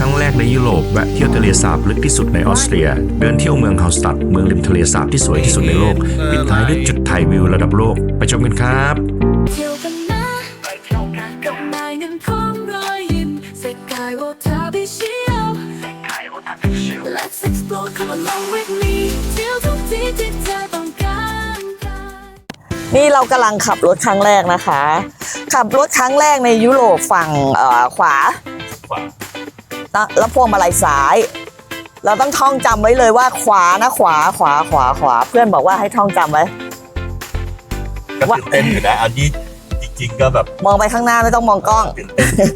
ครั้งแรกในยุโรปแวะเที่ยวทะเลสาบลึกที่สุดในออสเตรีย เดินเที่ยวเมืองเฮาสตัดเมืองริมทะเลสาบที่สวยที่สุดในโลก ปิดท้ายด้วยจุดถ่ายวิวระดับโลก ไปชมกันครับนี่เรากำลังขับรถครั้งแรกนะคะ ขับรถครั้งแรกในยุโรปฝั่งขวา แล้วพวงมาลัยซ้าย เราต้องท่องจำไว้เลยว่าขวานะขวาขวาขวาขวา เพื่อนบอกว่าให้ท่องจำไว้ก็ตื่นเต้นอยู่นะอันนี้จริง ๆ ก็แบบ มองไปข้างหน้าไม่ต้องมองกล้องตื่นเต้น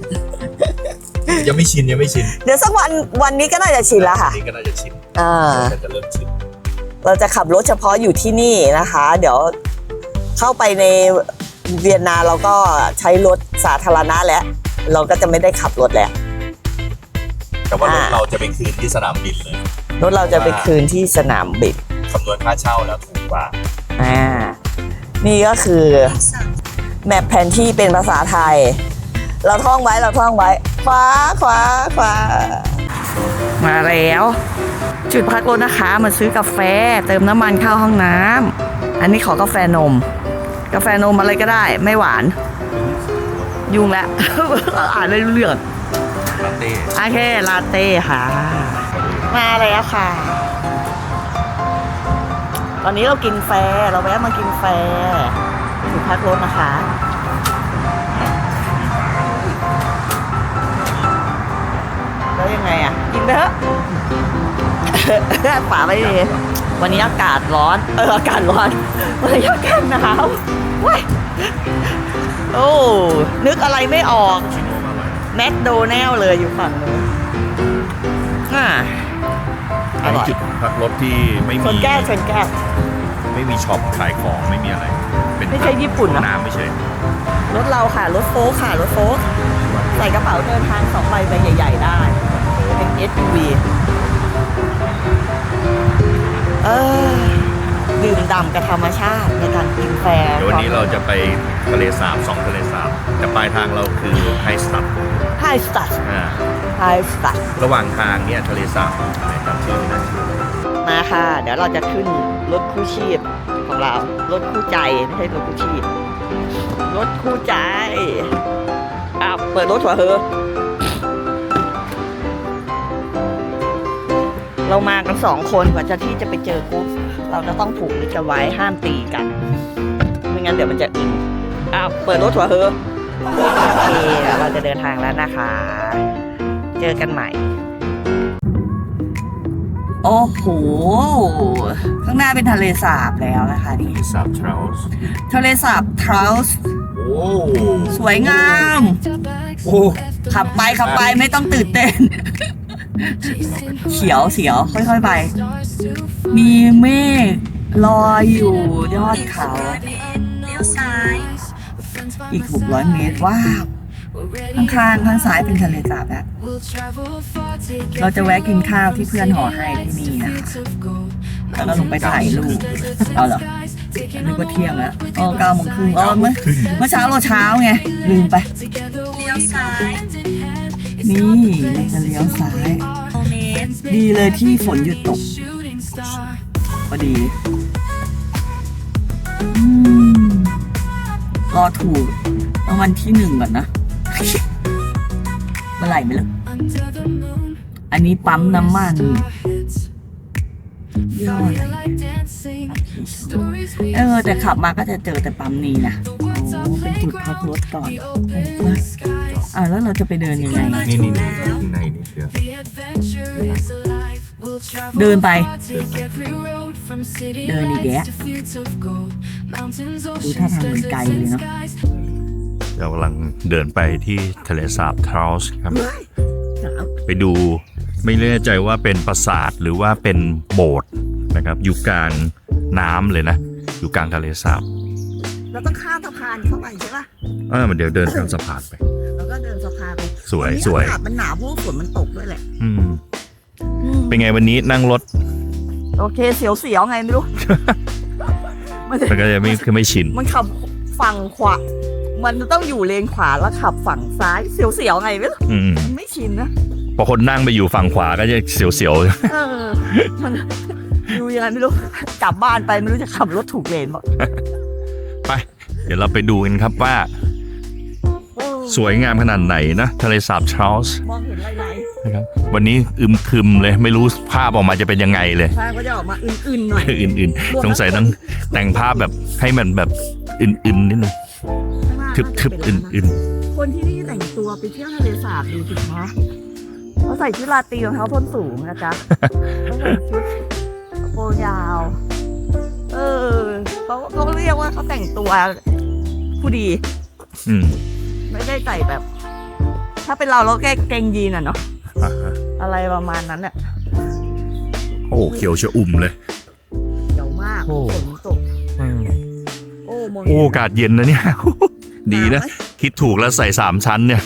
ยังไม่ชินยังไม่ชิน เดี๋ยวสักวันวันนี้ก็น่าจะชินแล้วค่ะอันนี้ก็น่าจะชินอ่าก็จะเริ่มชินเราจะขับรถเฉพาะอยู่ที่นี่นะคะ เดี๋ยวเข้าไปในเวียนนาเราก็ใช้รถสาธารณะแล้ว เราก็จะไม่ได้ขับรถแล้ว แต่ว่ารถอ่า เราจะไปคืนที่สนามบินเลยรถเราจะไปคืนที่สนามบินคำนวณค่าเช่าแล้วถูกกว่าอ่า นี่ก็คือแมปแผนที่เป็นภาษาไทย เราท่องไว้เราท่องไว้ ขวาขวาขวามาแล้ว จุดพักรถนะคะมาซื้อกาแฟ เติมน้ำมันเข้าห้องน้ำอันนี้ขอกาแฟนม กาแฟนมอะไรก็ได้ ไม่หวาน ยุ่งแล้ว อ่านไม่รู้เรื่อง ลาเต้โอเคลาเต้ค่ะ มาแล้วค่ะ ตอนนี้เรากินแฟร์เราแวะมากินแฟร์ถึงพักรถนะคะแล้วยังไงอะ กินไปเถอะฝาไม่ดีวันนี้อากาศร้อน เอออากาศร้อนวันนี้อากาศหนาวเว้ยโอ้นึกอะไรไม่ออก แมคโดนัลล์เลยอยู่ฝั่งนู้นอ่าออันร่นี้อยจุดพักรถที่ไม่ชมีนแก้วชนแก้ว ไม่มีช็อปขายของไม่มีอะไร เป็นไม่ใช่ญี่ปุ่นเหรอ น้ำไม่ใช่รถเราค่ะ รถโฟล์คค่ะ รถโฟล์คใส่กระเป๋าเดินทางสองใบใบใหญ่ ๆ ได้ เป็น SUV เออดื่มด่ำกับธรรมชาติในการกินแฟร์เดี๋ยววันนี้เราจะไปทะเลสาบสองทะเลสาบแต่ปลายทางเราคือไฮสตัด ไฮสตัดอ่าไฮสตัดระหว่างทางเนี่ยทะเลสาบอะไรจำชื่อไม่ได้มาค่ะ เดี๋ยวเราจะขึ้นรถคู่ชีพของเรา รถคู่ใจไม่ใช่รถคู่ชีพ รถคู่ใจอ้าวเปิดรถหัวเฮอเรามากันสองคนกว่าจะที่จะไปเจอกรุ๊ปเราจะต้องผูกมิตรกันไว้ห้ามตีกัน ไม่งั้นเดี๋ยวมันจะอึนอ้าวเปิดรถหัวเฮอ โอเคเราจะเดินทางแล้วนะคะ เจอกันใหม่ โอ้โห ข้างหน้าเป็นทะเลสาบแล้วนะคะนี่ทะเลสาบทราวส์ทะเลสาบทราวส์โอ้สวยงาม โอ้ขับไปขับไปไม่ต้องตื่นเต้น เขียวเสียวค่อยๆไป มีเมฆลอยอยู่ยอดเขา อีก 600 เมตร ว้าวข้างๆข้างซ้ายเป็นทะเลสาบแล้วเราจะแวะกินข้าวที่เพื่อนห่อให้ที่นี่นะคะแล้วก็ลงไปถ่ายรูปเอาเหรอนึกว่าเที่ยงแล้วอ๋อเก้าโมงครึ่งอ๋อเมื่อเมื่อเช้าเราเช้าไง ลืมไปนี่เราจะเลี้ยวซ้าย ดีเลยที่ฝนหยุดตกพอดีรอถูกางวัลที่หนึ่งก่อนนะเมื่อไหร่ไม่รู้อันนี้ปั๊มน้ำมันยอดเออ แต่ขับมาก็จะเจอแต่ปั๊มนี้นะโอ้เป็นจุดพักรถก่อนอ่าแล้วเราจะไปเดินยังไงนี่นี่นี่ข้างในนี่เชื่อเดินไป เดินอีกแยะดูท่าทางเหมือนไกลเลยเนาะ เรากำลังเดินไปที่ทะเลสาบทราวส์ครับ ไปดูไม่แน่ใจว่าเป็นปราสาทหรือว่าเป็นโบสถ์นะครับ อยู่กลางน้ำเลยนะ อยู่กลางทะเลสาบเราต้องข้ามสะพานเข้าไปใช่ปะเออมันเดี๋ยวเดินข้ามสะพานไป แล้วก็เดินสะพานไปสวยนนี้สวย อากาศมันหนาวเพราะว่าฝนมันตกด้วยแหละอืม เป็นไงวันนี้นั่งรถ โอเคเสียวๆไงไม่รู้ มันมันก็จะไม่คือไม่ชิน มันขับฝั่งขวา มันต้องอยู่เลนขวาแล้วขับฝั่งซ้ายเสียวๆไงไม่รู้อืมมันไม่ชินนะปอคนนั่งไปอยู่ฝั่งขวาก็จะเสียวเออมันดูยังไงไม่รู้กลับบ้านไปไม่รู้จะขับรถถูกเลนหมดๆไป เดี๋ยวเราไปดูกันครับว่าโอ้สวยงามขนาดไหนนะ ทะเลสาบชาร์ลส์มองเห็นอะไรนะครับวันนี้อึมครึมเลยไม่รู้ภาพออกมาจะเป็นยังไงเลย ๆฟ้าก็จะออกมาอื่นๆหน่อย อื่นๆ สงสัยต้องแต่งภาพแบบให้มันแบบอื่นๆนิดนึง ทึบๆอื่นคนที่นี่แต่งตัวไปเที่ยวทะเลสาบดูสิคะเขาใส่ชุดราตรีรองเท้าส้นสูงนะจ๊ะเขาใส่ชุดกระโปรงยาว เออเขาเขาเรียกว่าเขาแต่งตัวผู้ดี ๆอืมไม่ได้ใส่แบบ ถ้าเป็นเราเราแค่เกงยีนอะเนาะอ่าฮะอะไรประมาณนั้นเนี่ยโอ้เขียวชะอุ่มเลย เดี๋ยวมากโอ้ ฝนตกโอ้มองโอ้อากาศเย็นนะเนี่ย ดีนะ คิดถูกแล้วใส่สามชั้นเนี่ย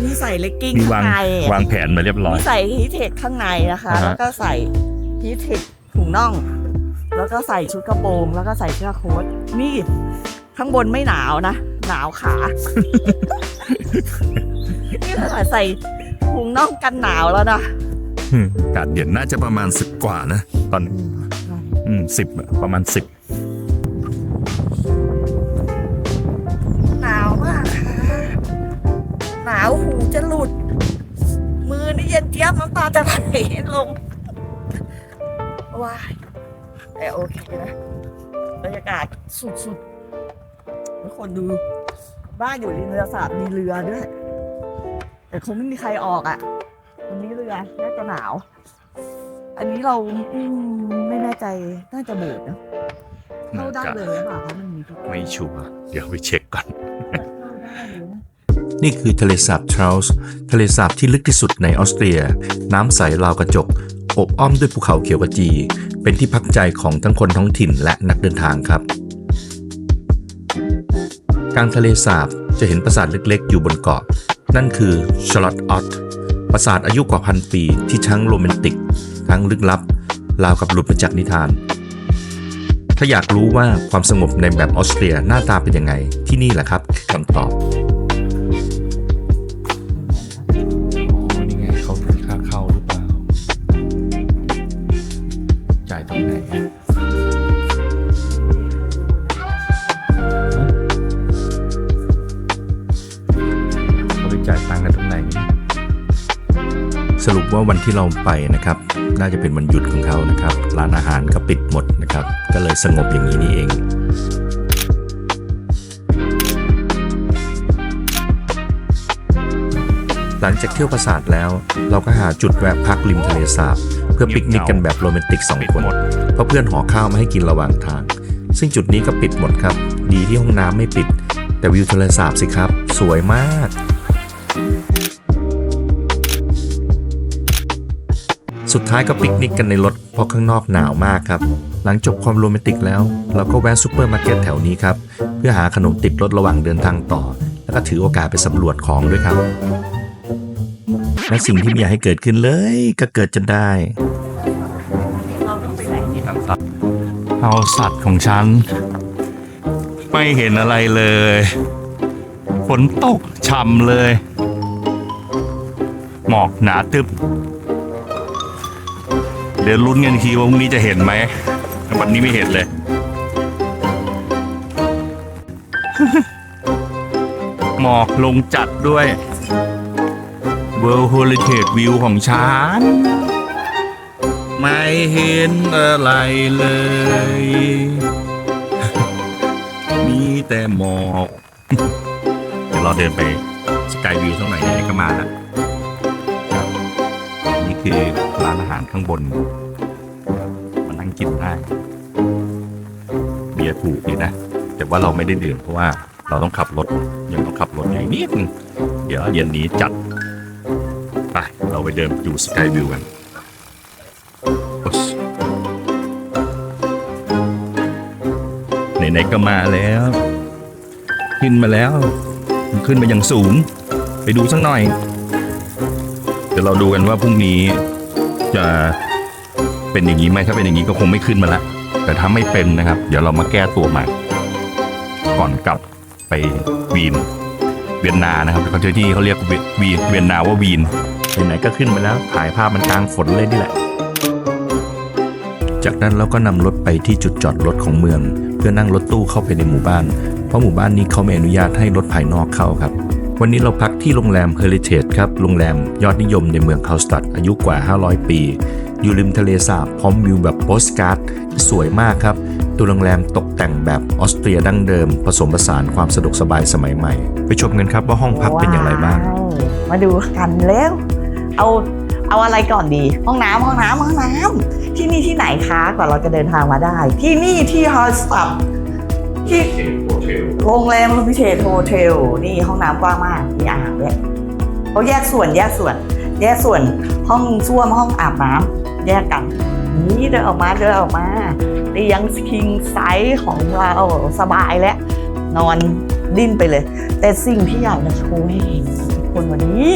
มีใส่เลกกิ้งมีข้างวางในวางแผนมาเรียบร้อย มีใส่ฮีทเทคข้างในนะคะ อ่าฮะ แล้วก็ใส่ฮีทเทคถุงน่อง แล้วก็ใส่ชุดกระโปรง แล้วก็ใส่เสื้อโค้ทนี่ข้างบนไม่หนาวนะ หนาวขา นี่ขนาดใส่ถุงน่องกันหนาวแล้วนะ อืมอากาศเย็นน่าจะประมาณสิบกว่านะ ตอนนี้อืมสิบประมาณสิบาจะไหลลงว้ายแต่โอเคนะบรรยากาศสุดๆทุกคนดูบ้านอยู่ริมเรือสาบมีเรือด้วย แต่คงไม่มีใครออกอะวันนี้เรือน่าจะหนาว อันนี้เราอืไม่แน่ใจน่าจะโบกนะเข้าได้เลยหรือเปล่าคะมันมีทุกไม่ชัวร์เดี๋ยวไปเช็ค นี่คือทะเลสาบทราวส์ทะเลสาบที่ลึกที่สุดในออสเตรีย น้ำใสราวกระจก อบอ้อมด้วยภูเขาเขียวกจี เป็นที่พักใจของทั้งคนท้องถิ่นและนักเดินทางครับ กลางทะเลสาบจะเห็นปราสาทเล็กๆ อยู่บนเกาะ นั่นคือชาร์ลอตออตปราสาทอายุกว่าพันปีที่ทั้งโรแมนติก ทั้งลึกลับ ราวกับหลุดมาจากนิทานถ้าอยากรู้ว่าความสงบในแบบออสเตรียหน้าตาเป็นยังไง ที่นี่แหละครับคือคำตอบ จ่ายตรงไหนเขาไปจ่ายตังค์กันตรงไหน สรุปว่าวันที่เราไปนะครับ น่าจะเป็นวันหยุดของเขานะครับ ร้านอาหารก็ปิดหมดนะครับ ก็เลยสงบอย่างนี้นี่เองหลังจากเที่ยวปราสาทแล้ว เราก็หาจุดแวะพักริมทะเลสาบ เพื่อปิกนิกกันแบบโรแมนติกสองปิดคนหมดเพราะเพื่อนห่อข้าวมาให้กินระหว่างทาง ซึ่งจุดนี้ก็ปิดหมดครับ ดีที่ห้องน้ำไม่ปิด แต่วิวทะเลสาบสิครับ สวยมากสุดท้ายก็ปิกนิกกันในรถเพราะข้างนอกหนาวมากครับ หลังจบความโรแมนติกแล้ว เราก็แวะซูเปอร์มาร์เก็ตแถวนี้ครับ เพื่อหาขนมติดรถระหว่างเดินทางต่อ แล้วก็ถือโอกาสไปสำรวจของด้วยครับ และสิ่งที่ไม่อยากให้เกิดขึ้นเลย ก็เกิดจนได้ เอาสัตว์ของฉัน ไม่เห็นอะไรเลยฝนตกช่ำเลย หมอกหนาตึบ เดี๋ยวลุ้นกันอีกทีว่าพรุ่งนี้จะเห็นไหมวันนี้ไม่เห็นเลย หมอกลงจัดด้วย World Heritage View ของฉัน ไม่เห็นอะไรเลย มีแต่หมอกเดี๋ยวเราเดินไปสกายวิวสักหน่อยไหนๆก็มาแล้วครับนี่คือร้านอาหารข้างบน มานั่งกินได้ เบียร์ถูกดีนะ แต่ว่าเราไม่ได้ดื่มเพราะว่าเราต้องขับรถยังต้องขับรถอยู่นิดนึงเดี๋ยวเย็นนี้จัดไป เราไปเดินดูสกายวิวกันไหนๆก็มาแล้ว ขึ้นมาแล้ว ขึ้นมาอย่างสูง ไปดูสักหน่อยเดี๋ยวเราดูกันว่าพรุ่งนี้จะเป็นอย่างนี้ไหมถ้าเป็นอย่างนี้ก็คงไม่ขึ้นมาละแต่ถ้าไม่เป็นนะครับ เดี๋ยวเรามาแก้ตัวใหม่ก่อนกลับไปวีนเวียนนานะครับเขาที่เขาเรียกวีเวียนนาว่าวีน ไหนๆก็ขึ้นมาแล้วถ่ายภาพมันกลางฝนเลยนี่แหละ จากนั้นเราก็นำรถไปที่จุดจอดรถของเมือง เพื่อนั่งรถตู้เข้าไปในหมู่บ้าน เพราะหมู่บ้านนี้เขาไม่อนุญาตให้รถภายนอกเข้าครับ วันนี้เราพักที่โรงแรม Heritage ครับ โรงแรมยอดนิยมในเมืองคาสตัดอายุกว่า 500 ปี อยู่ริมทะเลสาบพร้อมวิวแบบโปสการ์ดสวยมากครับตัวโรงแรมตกแต่งแบบออสเตรียดั้งเดิม ผสมผสานความสะดวกสบายสมัยใหม่ ไปชมกันครับว่าห้องพักเป็นอย่างไรบ้าง มาดูกันแล้ว เอาเอาอะไรก่อนดี ห้องน้ำห้องน้ำห้องน้ำที่นี่ที่ไหนคะกว่าเราจะเดินทางมาได้ ที่นี่ที่ฮอสตับที่โรงแรมพิเศษโฮเทลนี่ห้องน้ำกว้างมากมีอาหารด้วยเขาแยกส่วนแยกส่วน แยกส่วนห้องส้วมห้องอาบน้ำแยกกัน นี่เดินออกมาเดินออกมาเตียงคิงไซส์ของเราสบายแล้วนอนดิ้นไปเลย แต่สิ่งที่อยากจะโชว์ให้เห็นคนวันนี้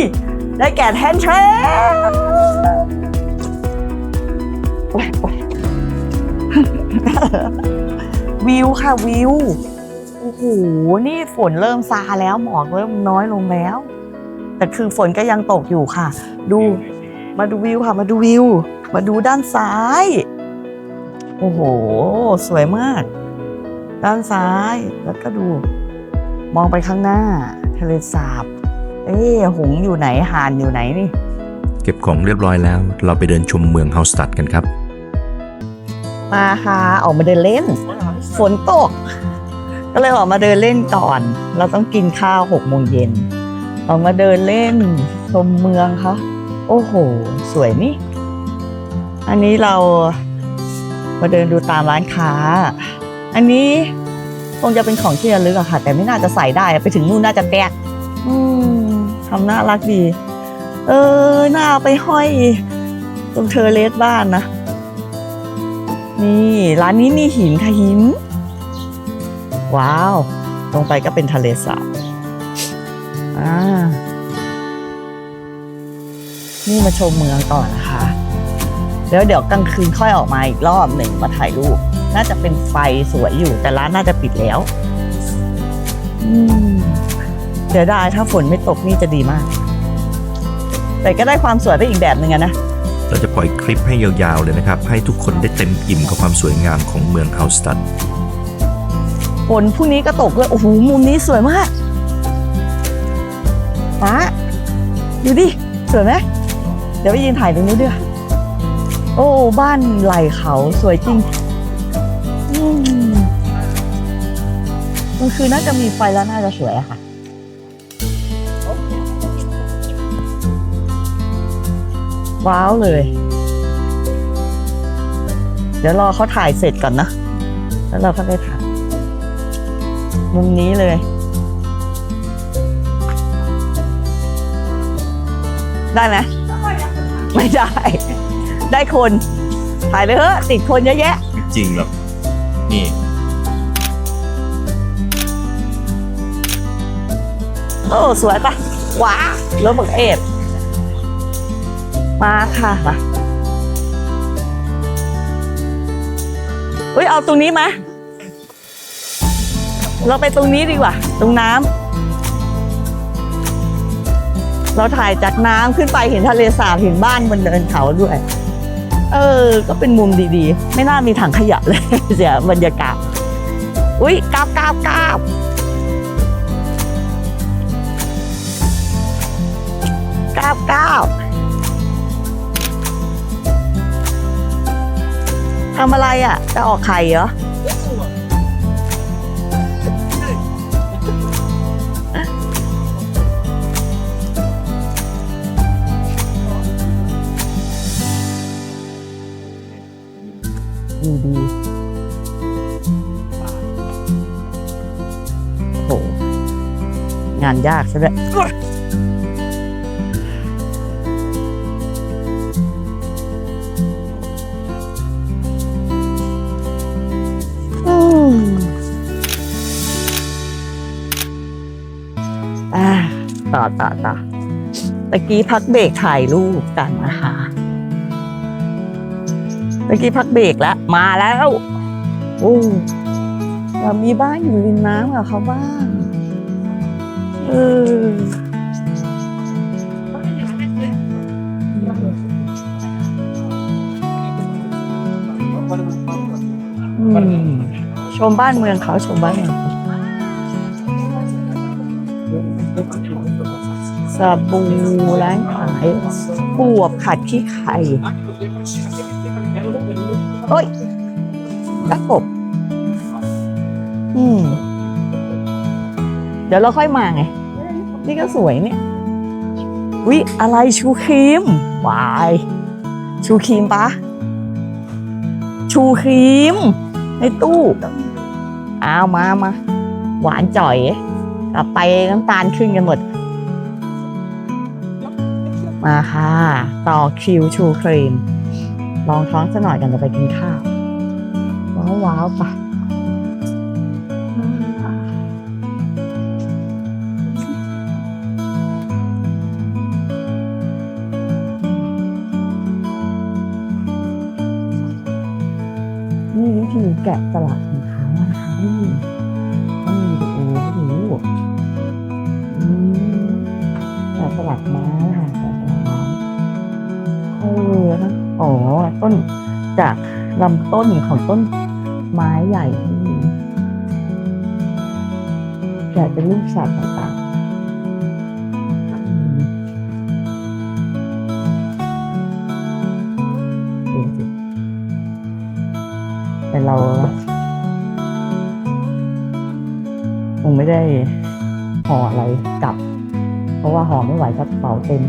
ได้แก่แทนเชฟโอ๊ยโอ๊ยวิวค่ะวิว โอ้โห นี่ฝนเริ่มซาแล้วหมอกเริ่มน้อยลงแล้ว แต่คือฝนก็ยังตกอยู่ค่ะ ดูมาดูวิวค่ะ มาดูวิว มาดูด้านซ้าย โอ้โห สวยมาก ด้านซ้ายแล้วก็ดู มองไปข้างหน้า ทะเลสาบ เอ๊ะหงส์อยู่ไหนหานอยู่ไหนนี่ เก็บของเรียบร้อยแล้ว เราไปเดินชมเมืองเฮาสตัดกันครับ มาค่ะออกมาเดินเล่น ฝนตก ก็เลยออกมาเดินเล่นก่อน เราต้องกินข้าวหกโมงเย็นออกมาเดินเล่นชมเมืองค่ะโอ้โห สวยนี่ อันนี้เรามาเดินดูตามร้านค้า อันนี้คงจะเป็นของที่ระลึกอะค่ะ แต่ไม่น่าจะใส่ได้อะไปถึงนู่นน่าจะแตกอืม ทำน่ารักดี เออน่าเอาไปห้อย ตรงเทอเลสบ้านนะ นี่ร้านนี้มีหินค่ะหิน ว้าวลงไปก็เป็นทะเลสาบอ่านี่มาชมเมืองก่อนนะคะ แล้วเดี๋ยวกลางคืนค่อยออกมาอีกรอบหนึ่งมาถ่ายรูป น่าจะเป็นไฟสวยอยู่แต่ร้านน่าจะปิดแล้ว อืม เดี๋ยวได้ถ้าฝนไม่ตกนี่จะดีมาก แต่ก็ได้ความสวยไปอีกแบบหนึ่งอะนะเราจะปล่อยคลิปให้ยาวๆเลยนะครับ ให้ทุกคนได้เต็มอิ่มกับความสวยงามของเมืองเฮาสตัดฝนพรุ่งนี้ก็ตกด้วยโอ้โหมุมนี้สวยมากฟ้าดูดิสวยไหมเดี๋ยวไปยืนถ่ายตรงนี้ด้วยโอ้ บ้านไหลเขาสวยจริงอืมมันคือน่าจะมีไฟแล้วน่าจะสวยอะค่ะ ว้าวเลย เดี๋ยวรอเขาถ่ายเสร็จก่อนนะ แล้วเราก็ไปถ่ายมุมนี้เลยได้ไหมไม่ได้ ได้คน ถ่ายเลยเถอะติดคนเยอะแยะ จริงหรอนี่ โอ้ สวยปะว้าวรถบักเอฟ มาค่ะมาเฮ้ยเอาตรงนี้ไหมเราไปตรงนี้ดีกว่า ตรงน้ำเราถ่ายจากน้ำขึ้นไปเห็นทะเลสาบเห็นบ้านบนเนินเขาด้วย เออ ก็เป็นมุมดีๆ ไม่น่ามีถังขยะเลยเสียบรรยากาศ อุ้ยกราบกราบกราบกาเก้า ทำอะไรอะ จะออกไข่เหรอ ดีดีโห งานยากซะด้วย ตะกี้พักเบรกถ่ายรูปกันนะคะตะกี้พักเบรกแล้วมาแล้วโอ้เรามีบ้านอยู่ริมน้ำกับเขาบ้างเออชมบ้านเมืองเขาชมบ้านเมือง สบู่ร้านขายบวบขัดขี้ไข่เอ้ยตะกบ อืม เดี๋ยวเราค่อยมาไง นี่ก็สวยเนี่ยวิอะไรชูครีมวาย ชูครีมปะ ชูครีม ในตู้เอามามาหวานจ่อย กลับไปน้ำตาลขึ้นกันหมด มาค่ะ ต่อคิวชูครีม ลองท้องสักหน่อยกันจะไปกินข้าว ว้าวว้าวปะนี่วิธีแกะสลัก ลำต้นของต้นไม้ใหญ่ที่มีแกะเป็นรูปสัตว์ต่างๆดูสิแต่เราคงไม่ได้ห่ออะไรกลับ เพราะว่าห่อไม่ไหวกระเป๋าเต็ม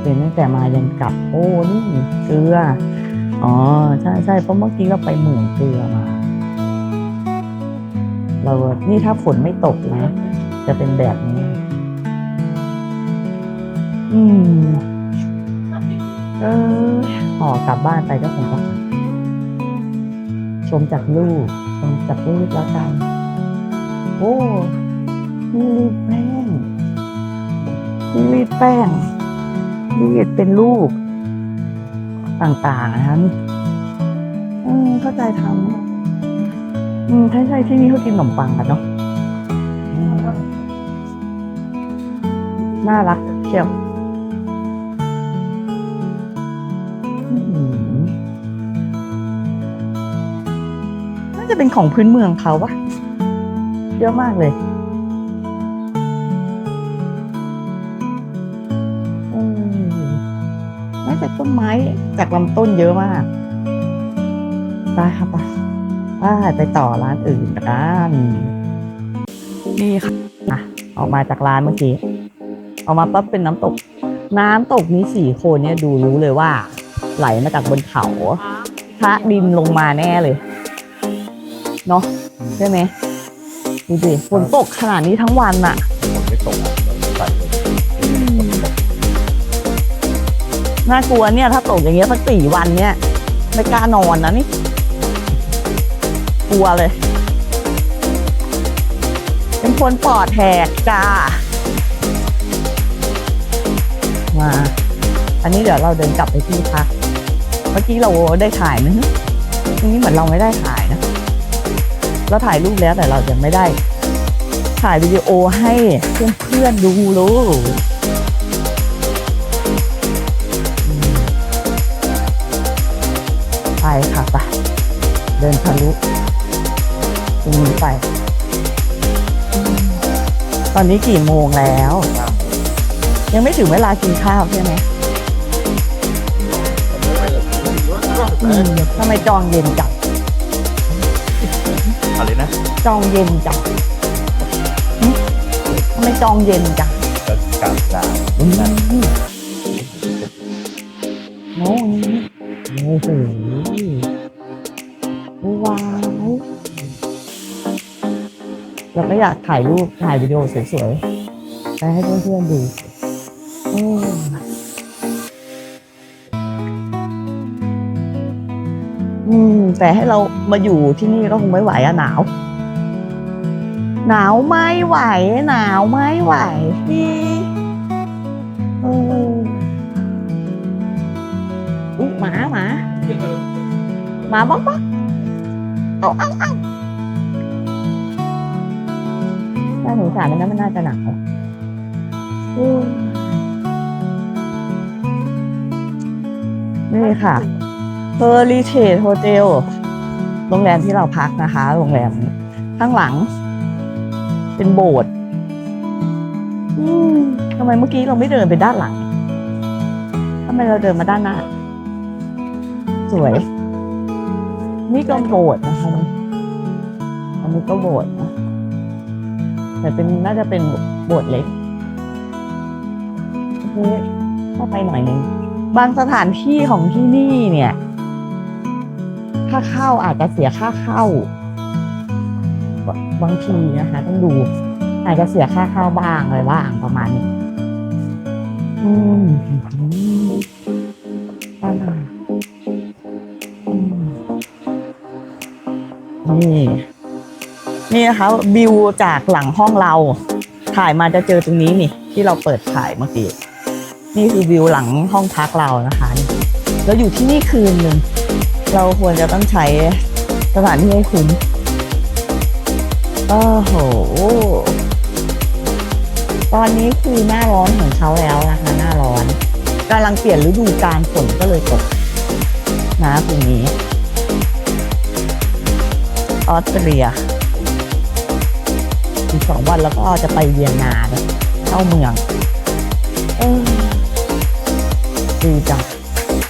เป็นตั้งแต่มายังกลับ โอ้ นี่เกลือ อ๋อ ใช่ใช่เพราะเมื่อกี้เราไปหมู่เกลือมา เรานี่ถ้าฝนไม่ตกนะ จะเป็นแบบนี้ อืม เออห่อกลับบ้านไปก็คงจะชมจากรูปชมจากรูปแล้วกัน โอ้นี่รีดแป้งนี่รีดแป้งรีดเป็นรูป ต่างๆนะคะนี่อืมเข้าใจทำอืมใช่ใช่ที่นี่เขากินขนมปังกันเนาะอืมน่ารักเชียวอืมน่าจะเป็นของพื้นเมืองเขาปะเยอะมากเลย ไม้จากลำต้นเยอะมากไปครับไปไปไปต่อร้านอื่นกันนี่ค่ะอะออกมาจากร้านเมื่อกี้ออกมาปั๊บเป็นน้ำตก น้ำตกนี้สี่คนเนี่ยดูรู้เลยว่า ไหลมาจากบนเขาพระดินลงมาแน่เลยเนาะใช่ไหมดูดิฝนตกขนาดนี้ทั้งวันอะฝนไม่ตกอะใส่เลย น่ากลัวเนี่ยถ้าตกอย่างเงี้ยสักสี่วันเนี่ยไม่กล้านอนนะนี่ กลัวเลย เป็นคนปอดแหกจ้ามาอันนี้เดี๋ยวเราเดินกลับไปที่พักเมื่อกี้เราได้ถ่ายไหมฮะตรงนี้เหมือนเราไม่ได้ถ่ายนะ เราถ่ายรูปแล้วแต่เรายังไม่ได้ ถ่ายวิดีโอให้เพื่อนๆดูเค่ะไปเดินทะลุตรงนี้ไปอืมตอนนี้กี่โมงแล้ว ยังไม่ถึงเวลากินข้าวใช่ไหมอืมทำไมจองเย็นจังอะไรนะจองเย็นจังหึทำไมจองเย็นจังก็กลับลาอืมโอ้โหโอ้โห เราก็อยากถ่ายรูปถ่ายวิดีโอสวยๆไปให้เพื่อนๆดูอ้อืมแต่ให้เรามาอยู่ที่นี่ก็คงไม่ไหวอะหนาว หนาวไม่ไหว หนาวไม่ไหวพี่เอออุ๊ยหมาหมาหมาบ๊อกบ๊อกเอาเอาเอา น่าสงสารนะมันน่าจะหนาวอืมนี่ค่ะ Heritage Hotel โรงแรมที่เราพักนะคะ โรงแรมข้างหลัง เป็นโบสถ์อืมทำไมเมื่อกี้เราไม่เดินไปด้านหลังทำไมเราเดินมาด้านหน้า สวย นี่ก็โบสถ์นะคะ อันนี้ก็โบสถ์นะ แต่เป็นน่าจะเป็นโบสถ์เล็กโอเคเข้าไปหน่อยนึงบางสถานที่ของที่นี่เนี่ย ค่าเข้าอาจจะเสียค่าเข้า บางทีนะคะ ต้องดู อาจจะเสียค่าเข้าบ้างอะไรบ้างประมาณนี้อืมอ่าอืมนี่ นี่นะคะวิวจากหลังห้องเรา ถ่ายมาจะเจอตรงนี้นี่ ที่เราเปิดถ่ายเมื่อกี้นี่คือวิวหลังห้องพักเรานะคะเราอยู่ที่นี่คืนหนึ่งเราควรจะต้องใช้สถานที่ให้คุ้มโอ้โห ตอนนี้คือหน้าร้อนของเขาแล้วนะคะ หน้าร้อนกำลังเปลี่ยนฤดูกาลฝนก็เลยตกนะตรงนี้ ออสเตรีย อีกสองวันแล้วก็จะไปเวียนนาเนี่ยเข้าเมืองเออดีจัง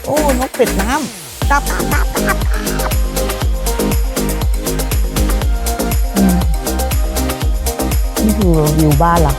โอ้นกเป็ดน้ำตับตับตับตับกลับอืมนี่คือวิวบ้านเรา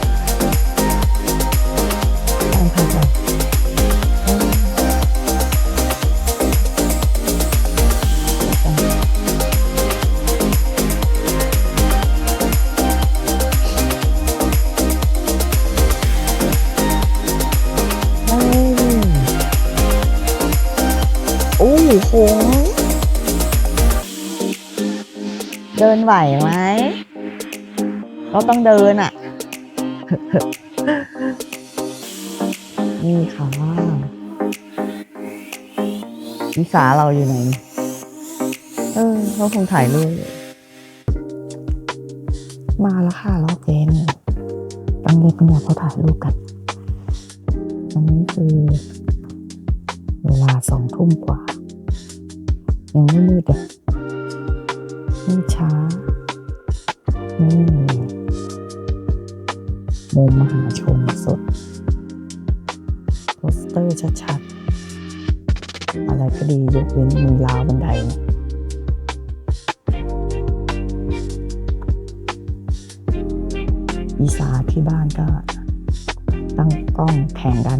เดินไหวไหมเราต้องเดินอะ นี่ค่ะวิสาเราอยู่ไหน เออเขาคงถ่ายรูปมาแล้วค่ะรอบเจนตั้งเย็บเนี่ยเขาถ่ายรูปกัน อันนี้คือ เวลาสองทุ่มกว่า ยังไม่มืดเลย ช้ามุมมหาชนสดโปสเตอร์ชัดๆ อะไรก็ดียกเว้นมีราวบันไดเนี่ยอีสาที่บ้านก็ตั้งกล้องแข่งกัน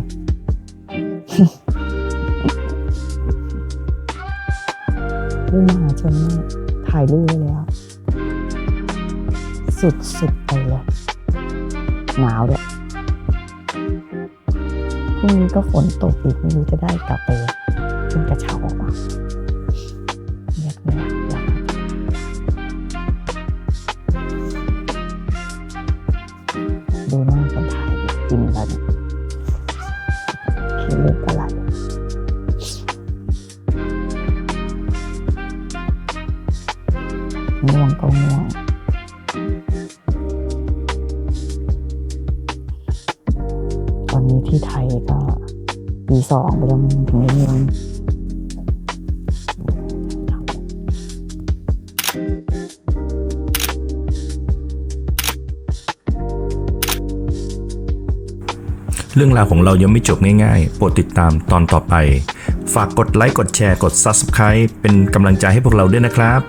รุ่นมหาชนนี่ ถ่ายรูปไว้แล้ว สุดๆไปเลยหนาวด้วยพรุ่งนี้ก็ฝนตกอีกไม่รู้จะได้กลับไปขึ้นกระเช้าออกมาเรียกไม่ได้อยากดูหน้าคนถ่ายกินแล้ว ปีสองไปลงถึงได้ง่วง嗯เรื่องราวของเรายังไม่จบง่ายๆ โปรดติดตามตอนต่อไป ฝากกดไลค์ กดแชร์ กด Subscribe เป็นกำลังใจให้พวกเราด้วยนะครับ